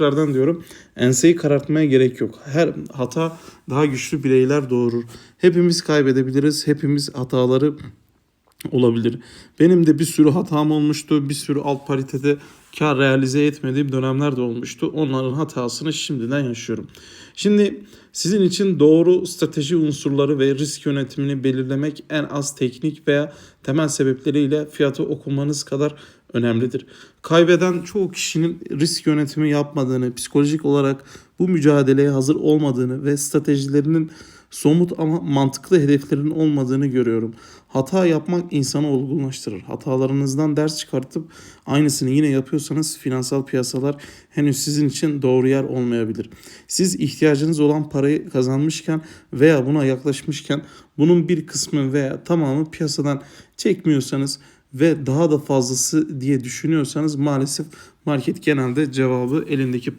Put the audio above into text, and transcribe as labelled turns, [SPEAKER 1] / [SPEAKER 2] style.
[SPEAKER 1] tekrardan diyorum enseyi karartmaya gerek yok. Her hata daha güçlü bireyler doğurur. Hepimiz kaybedebiliriz. Hepimiz hataları olabilir. Benim de bir sürü hatam olmuştu. Bir sürü alt paritede kar realize etmediğim dönemler de olmuştu. Onların hatasını şimdiden yaşıyorum. Şimdi sizin için doğru strateji unsurları ve risk yönetimini belirlemek en az teknik veya temel sebepleriyle fiyatı okumanız kadar önemlidir. Kaybeden çoğu kişinin risk yönetimi yapmadığını, psikolojik olarak bu mücadeleye hazır olmadığını ve stratejilerinin somut ama mantıklı hedeflerin olmadığını görüyorum. Hata yapmak insanı olgunlaştırır. Hatalarınızdan ders çıkartıp aynısını yine yapıyorsanız finansal piyasalar henüz sizin için doğru yer olmayabilir. Siz ihtiyacınız olan parayı kazanmışken veya buna yaklaşmışken bunun bir kısmı veya tamamı piyasadan çekmiyorsanız ve daha da fazlası diye düşünüyorsanız maalesef market genelde cevabı elindeki